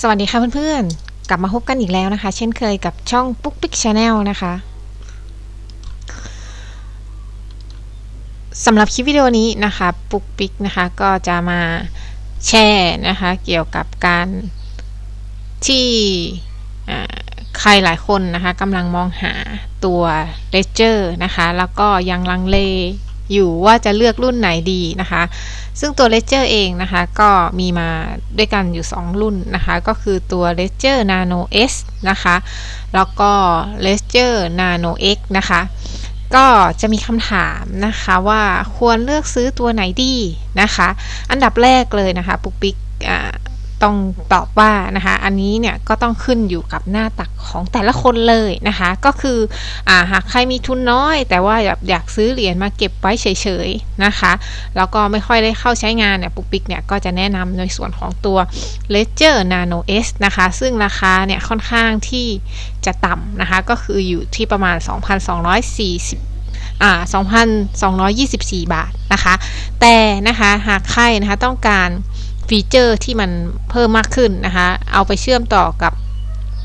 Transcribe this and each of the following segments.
สวัสดีค่ะเพื่อนๆ กลับมาพบกันอีกแล้วนะคะ เช่นเคยกับช่องปุ๊กปิ๊กชาแนลนะคะสำหรับคลิปวิดีโอนี้นะคะปุ๊กปิ๊กนะคะก็จะมาแชร์นะคะเกี่ยวกับการที่ใครหลายคนนะคะกำลังมองหาตัว Ledger นะคะ แล้วก็ยังลังเล อยู่ว่าจะเลือกรุ่นไหนดีนะคะ ซึ่งตัว Ledger เองนะคะ ก็มีมาด้วยกันอยู่ 2 รุ่นนะคะ ก็คือตัว Ledger Nano S นะคะ แล้วก็ Ledger Nano X นะคะ ก็จะมีคำถามนะคะว่าควรเลือกซื้อตัวไหนดีนะคะ อันดับแรกเลยนะคะ ปุ๊กปิ๊กอ่า ต้องตอบว่านะคะอันนี้เนี่ยก็ต้องขึ้นอยู่กับหน้าตักของแต่ละคนเลยนะคะก็คืออ่าหากใครมีทุนน้อย แต่ว่าอยากอยากซื้อเหรียญมาเก็บไว้เฉยๆนะคะแล้วก็ไม่ค่อยได้เข้าใช้งานเนี่ยปุ๊กปิกเนี่ยก็จะแนะนำในส่วนของตัว Ledger Nano S นะคะซึ่งราคาเนี่ยค่อนข้างที่จะต่ำนะคะก็คืออยู่ที่ประมาณ 2,240อ่า2,224 บาทนะคะ แต่นะคะหากใครนะคะต้องการ ฟีเจอร์ที่มันเพิ่มมากขึ้นนะคะ เอาไปเชื่อมต่อกับ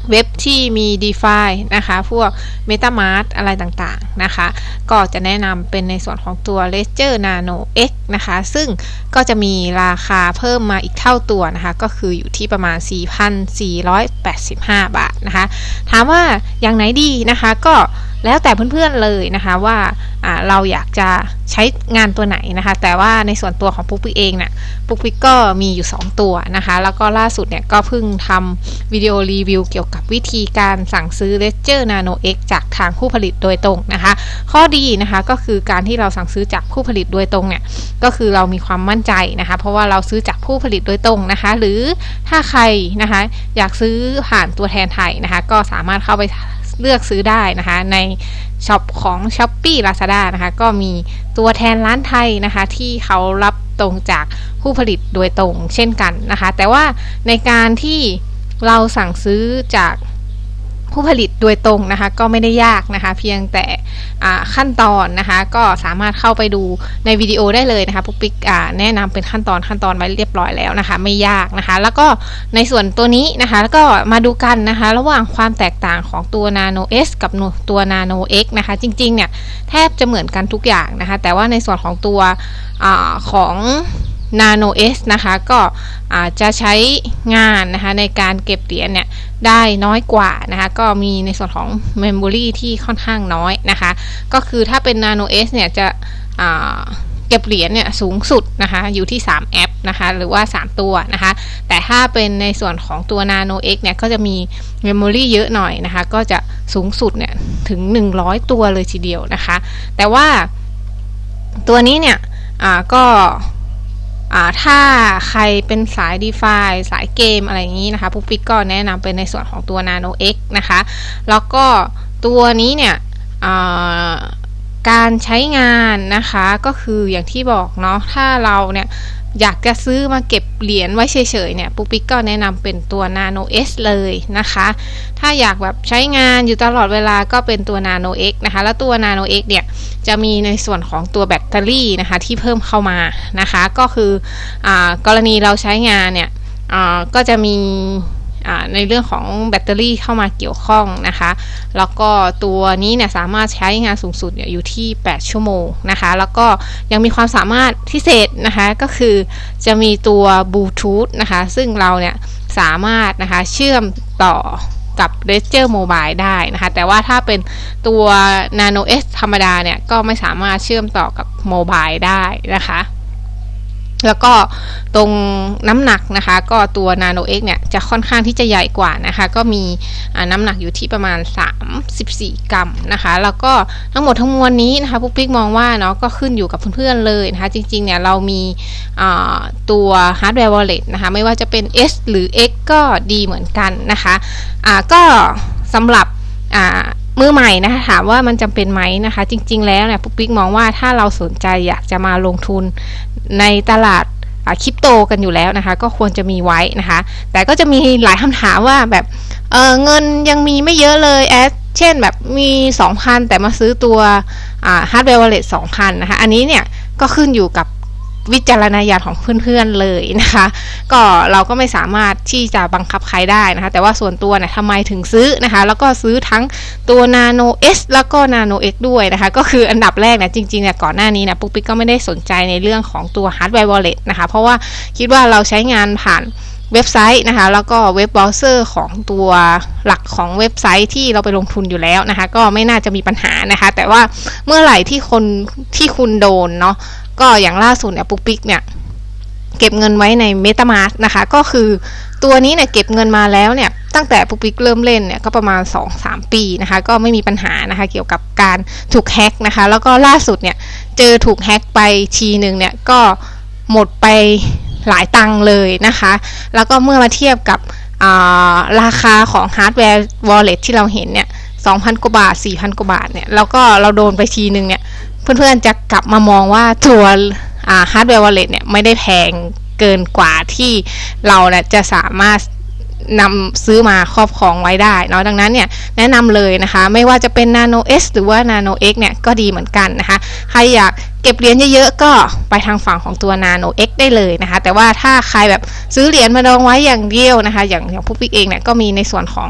เว็บที่มี DeFi นะคะ พวก MetaMask อะไรต่างๆนะคะ ก็จะแนะนำเป็นในส่วนของตัว Ledger Nano X นะคะ ซึ่งก็จะมีราคาเพิ่มมาอีกเท่าตัวนะคะ ก็คืออยู่ที่ประมาณ 4,485 บาทนะคะ ถามว่าอย่างไหนดีนะคะ ก็ แล้วแต่เพื่อนๆเลยนะคะว่าเราอยากจะใช้งานตัวไหนนะคะ แต่ว่าในส่วนตัวของปุ๊กปิ๊กเองเนี่ยปุ๊กปิ๊กก็มีอยู่ 2 ตัวนะคะ แล้วก็ล่าสุดเนี่ยก็เพิ่งทำวิดีโอรีวิวเกี่ยวกับวิธีการสั่งซื้อ Ledger Nano X จากทางผู้ผลิตโดยตรงนะคะ ข้อดีนะคะก็คือการที่เราสั่งซื้อจากผู้ผลิตโดยตรงเนี่ยก็คือเรามีความมั่นใจนะคะ เพราะว่าเราซื้อจากผู้ผลิตโดยตรงนะคะ หรือถ้าใครนะคะอยากซื้อผ่านตัวแทนไทยนะคะ ก็สามารถเข้าไป เลือกซื้อได้นะคะ ในช็อปของ s h อ p e e Lazada นะคะ ก็มีตัวแทนร้านไทยนะคะ ที่เขารับตรงจากผู้ผลิตโดยตรงเช่นกันนะคะ แต่ว่าในการที่เราสั่งซื้อจาก ผู้ผลิตโดยตรงนะคะก็ไม่ได้ยากนะคะเพียงแต่ขั้นตอนนะคะก็สามารถเข้าไปดูในวิดีโอได้เลยนะคะปุ๊กปิ๊กแนะนำเป็นขั้นตอนขั้นตอนไว้เรียบร้อยแล้วนะคะ ไม่ยากนะคะ แล้วก็ในส่วนตัวนี้นะคะแล้วก็มาดูกันนะคะ ระหว่างความแตกต่างของตัว Nano S กับตัว Nano X นะคะ จริงๆเนี่ยแทบจะเหมือนกันทุกอย่างนะคะ แต่ว่าในส่วนของตัวอของ Nano S นะคะก็อาจจะใช้งานนะคะในการเก็บเหรียญเนี่ยได้น้อยกว่านะคะก็มีในส่วนของ Memory ที่ค่อนข้างน้อยนะคะก็คือถ้าเป็น Nano S เนี่ยจะเก็บเหรียญเนี่ยสูงสุดนะคะอยู่ที่ 3 แอปนะคะหรือว่า 3 ตัวนะคะแต่ถ้าเป็นในส่วนของตัว Nano X เนี่ยก็จะมี Memory เยอะหน่อยนะคะก็จะสูงสุดเนี่ยถึง 100 ตัวเลยทีเดียวนะคะ แต่ว่าตัวนี้เนี่ยก็ ถ้าใครเป็นสาย d e f าสายเกมอะไรอย่างนี้นะคะปุ๊กปิ๊กก็แนะนำเป็นในส่วนของตัว Nano X นะคะ แล้วก็ตัวนี้เนี่ย การใช้งานนะคะก็คืออย่างที่บอกเนาะถ้าเราเนี่ยอยากจะซื้อมาเก็บเหรียญไว้เฉยๆเนี่ยปุ๊ปิ๊กก็แนะนำเป็นตัว Nano S เลยนะคะ ถ้าอยากแบบใช้งานอยู่ตลอดเวลาก็เป็นตัว Nano X นะคะ แล้วตัว Nano X เนี่ยจะมีในส่วนของตัวแบตเตอรี่นะคะที่เพิ่มเข้ามานะคะ ก็คืออกรณีเราใช้งานเนี่ยก็จะมี ในเรื่องของแบตเตอรี่เข้ามาเกี่ยวข้องนะคะ แล้วก็ตัวนี้เนี่ยสามารถใช้งานสูงสุดอยู่ที่ 8 ชั่วโมงนะคะ แล้วก็ยังมีความสามารถพิเศษนะคะก็คือจะมีตัวบลูทูธนะคะ ซึ่งเราเนี่ยสามารถนะคะเชื่อมต่อกับ r e g e r Mobile ได้นะคะ แต่ว่าถ้าเป็นตัว Nano S ธรรมดาเนี่ย ก็ไม่สามารถเชื่อมต่อกับโมบายได้นะคะ แล้วก็ตรงน้ำหนักนะคะ ก็ตัว Nano X เนี่ยจะค่อนข้างที่จะใหญ่กว่านะคะ ก็มีน้ำหนักอยู่ที่ประมาณ 34 กรัมนะคะ แล้วก็ทั้งหมดทั้งมวลนี้นะคะปุ๊กปิ๊กมองว่าเนาะก็ขึ้นอยู่กับเพื่อนๆเลยนะคะ จริงๆเนี่ยเรามีตัวฮาร์ดแวร์วอลเล็ตนะคะไม่ว่าจะเป็น S หรือ X ก็ดีเหมือนกันนะคะะก็สำหรับ มือใหม่นะคะถามว่ามันจำเป็นไหมนะคะ จริง ๆ แล้วเนี่ยปุ๊กปิ๊กมองว่าถ้าเราสนใจอยากจะมาลงทุนในตลาดคริปโตกันอยู่แล้วนะคะ ก็ควรจะมีไว้นะคะ แต่ก็จะมีหลายคำถามว่าแบบเออเงินยังมีไม่เยอะเลยแอดเช่นแบบมี 2,000 แต่มาซื้อตัวฮาร์ดแวร์วอลเล็ต2,000นะคะ อันนี้เนี่ยก็ขึ้นอยู่กับ วิจารณญาณของเพื่อนๆเลยนะคะ ก็เราก็ไม่สามารถที่จะบังคับใครได้นะคะ แต่ว่าส่วนตัวเนี่ยทำไมถึงซื้อนะคะ แล้วก็ซื้อทั้งตัว Nano S แล้วก็ Nano X ด้วยนะคะ ก็คืออันดับแรกเนี่ยจริงๆเนี่ยก่อนหน้านี้เนี่ยปุ๊กปิ๊กก็ไม่ได้สนใจในเรื่องของตัว Hardware Wallet นะคะ เพราะว่าคิดว่าเราใช้งานผ่านเว็บไซต์นะคะ แล้วก็เว็บเบราว์เซอร์ของตัวหลักของเว็บไซต์ที่เราไปลงทุนอยู่แล้วนะคะ ก็ไม่น่าจะมีปัญหานะคะ แต่ว่าเมื่อไหร่ที่คนที่คุณโดนเนาะ ก็อย่างล่าสุดเนี่ยปุ๊กปิ๊กเนี่ยเก็บเงินไว้ใน MetaMask นะคะ ก็คือตัวนี้เนี่ยเก็บเงินมาแล้วเนี่ยตั้งแต่ปุ๊กปิ๊กเริ่มเล่นเนี่ยก็ประมาณ 2-3 ปีนะคะ ก็ไม่มีปัญหานะคะ เกี่ยวกับการถูกแฮ็กนะคะ แล้วก็ล่าสุดเนี่ยเจอถูกแฮ็กไปทีหนึ่งเนี่ยก็หมดไปหลายตังค์เลยนะคะ แล้วก็เมื่อมาเทียบกับราคาของฮาร์ดแวร์วอลเล็ตที่เราเห็นเนี่ย2,000 กว่าบาท 4,000 กว่าบาทเนี่ย แล้วก็เราโดนไปทีหนึ่งเนี่ย เพื่อนๆจะกลับมามองว่าตัวฮาร์ดแวร์วอลเล็ตเนี่ยไม่ได้แพงเกินกว่าที่เราเนี่ยจะสามารถนำซื้อมาครอบครองไว้ได้เนาะดังนั้นเนี่ยแนะนำเลยนะคะ ไม่ว่าจะเป็น Nano S หรือว่า Nano X เนี่ยก็ดีเหมือนกันนะคะ ใครอยากเก็บเหรียญเยอะๆ ก็ไปทางฝั่งของตัว Nano X ได้เลยนะคะ แต่ว่าถ้าใครแบบซื้อเหรียญมาดองไว้อย่างเดียวนะคะ อย่างอย่างพวกพี่เองเนี่ยก็มีในส่วนของ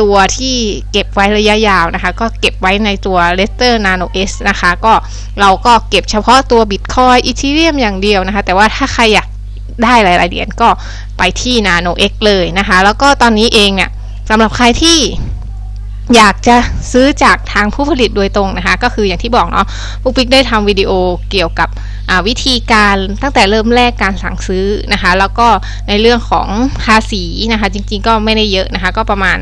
ตัวที่เก็บไว้ระยะยาวนะคะ ก็เก็บไว้ในตัว l e s t e r Nano S นะคะ ก็เราก็เก็บเฉพาะตัว Bitcoin Ethereum อย่างเดียวนะคะ แต่ว่าถ้าใครอยากได้หลายๆเหรียญก็ไปที่ Nano X เลยนะคะ แล้วก็ตอนนี้เองเนี่ยสำหรับใครที่อยากจะซื้อจากทางผู้ผลิตโดยตรงนะคะ ก็คืออย่างที่บอกเนาะปุ๊กปิ๊กได้ทำวิดีโอเกี่ยวกับวิธีการตั้งแต่เริ่มแรกการสั่งซื้อนะคะ แล้วก็ในเรื่องของภาษีนะคะ จริงๆก็ไม่ได้เยอะนะคะ ก็ประมาณ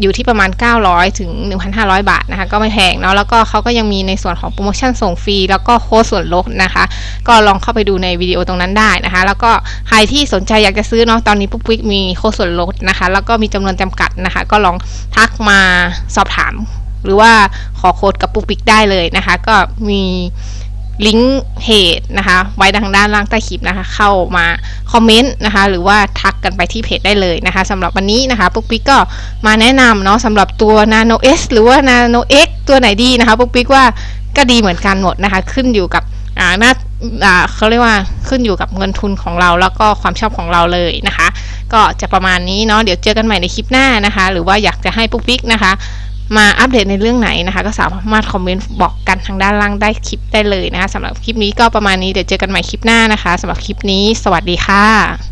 อยู่ที่ประมาณ 900 ถึง 1,500 บาทนะคะ ก็ไม่แพงเนาะแล้วก็เขาก็ยังมีในส่วนของโปรโมชั่นส่งฟรี แล้วก็โค้ดส่วนลดนะคะ ก็ลองเข้าไปดูในวิดีโอตรงนั้นได้นะคะ แล้วก็ใครที่สนใจอยากจะซื้อเนาะตอนนี้ปุ๊กปิ๊กมีโค้ดส่วนลดนะคะ แล้วก็มีจำนวนจำกัดนะคะ ก็ลองทักมาสอบถาม หรือว่าขอโค้ดกับปุ๊กปิ๊กได้เลยนะคะ ก็มี ลิงก์เพจนะคะ ไว้ทางด้านล่างใต้คลิปนะคะ เข้ามาคอมเมนต์นะคะ หรือว่าทักกันไปที่เพจได้เลยนะคะสำหรับวันนี้นะคะปุ๊กปิ๊กก็มาแนะนำเนาะสำหรับตัว Nano S หรือว่า Nano X ตัวไหนดีนะคะปุ๊กปิ๊กว่าก็ดีเหมือนกันหมดนะคะ ขึ้นอยู่กับอ่าหน้าอ่าเขาเรียกว่าขึ้นอยู่กับเงินทุนของเราแล้วก็ความชอบของเราเลยนะคะ ก็จะประมาณนี้เนาะเดี๋ยวเจอกันใหม่ในคลิปหน้านะคะ หรือว่าอยากจะให้ปุ๊กปิ๊กนะคะ มาอัปเดตในเรื่องไหนนะคะ ก็สามารถคอมเมนต์บอกกันทางด้านล่างได้คลิปได้เลยนะคะสำหรับคลิปนี้ก็ประมาณนี้เดี๋ยวเจอกันใหม่คลิปหน้านะคะสำหรับคลิปนี้ สวัสดีค่ะ